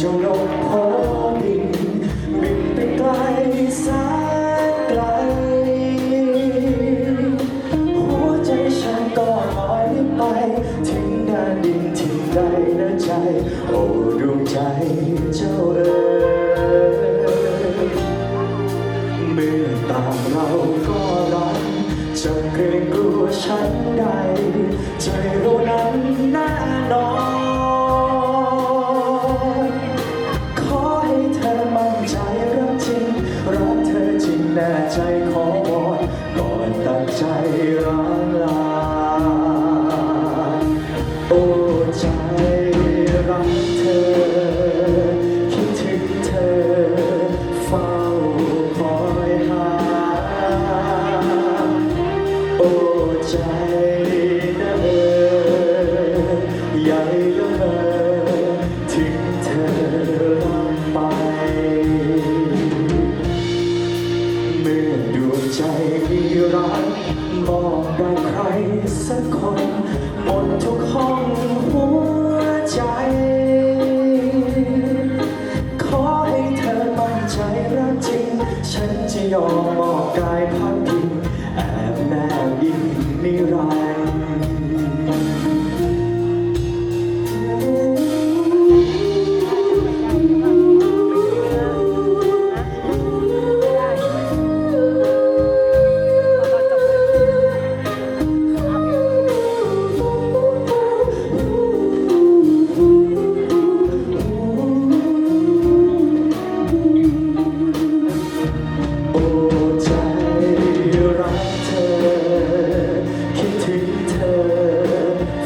เจ้านกพอบินบินไปไกลแสนไกหัวใจฉันก็ลอไป ถึงแดนดินที่ใดนะใจ โอ้ดวงใจเจ้าเอ๋มื่ตาเราก็รักจะเกรงกลัวฉันใดใจเรานั้นแน่นอน ใจขอวอนก่อนตัดใจร้างลา โอ้ใจรักเธอ คิดถึงเธอ เฝ้าคอยหา โอ้ใจ มีรักมอกได้ใครสักคนหมดทุกห้องหัวใจ ขอให้เธอมั่นใจรักจริง ฉันจะยอมมอบกายพักพิงแอบแนบยินนิรันดร์ ใจรักเธอคิดถึงเธอ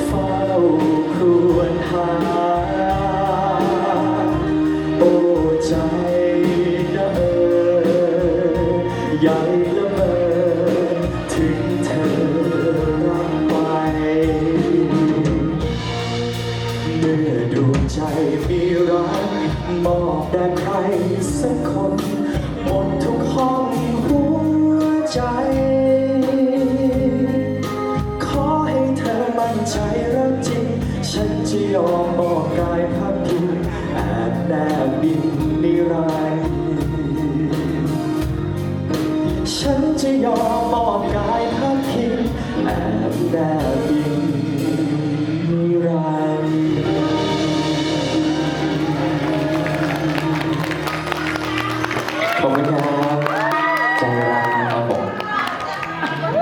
เฝ้าครวญหาโอ้ใจนะเออใหญ่ละเมอถึงเธอรักไป เมื่อดวงใจมีรักมอบแด่ใครสักคน ใจ ขอให้เธอมั่นใจรักจริง ฉันจะยอมมอบกายพักพิงแอบแนบบินนิรันดร์ฉันจะยอมมอบกายพักพิงแอบแนบบิน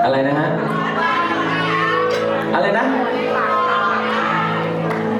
อะไรนะฮะ อะไรนะ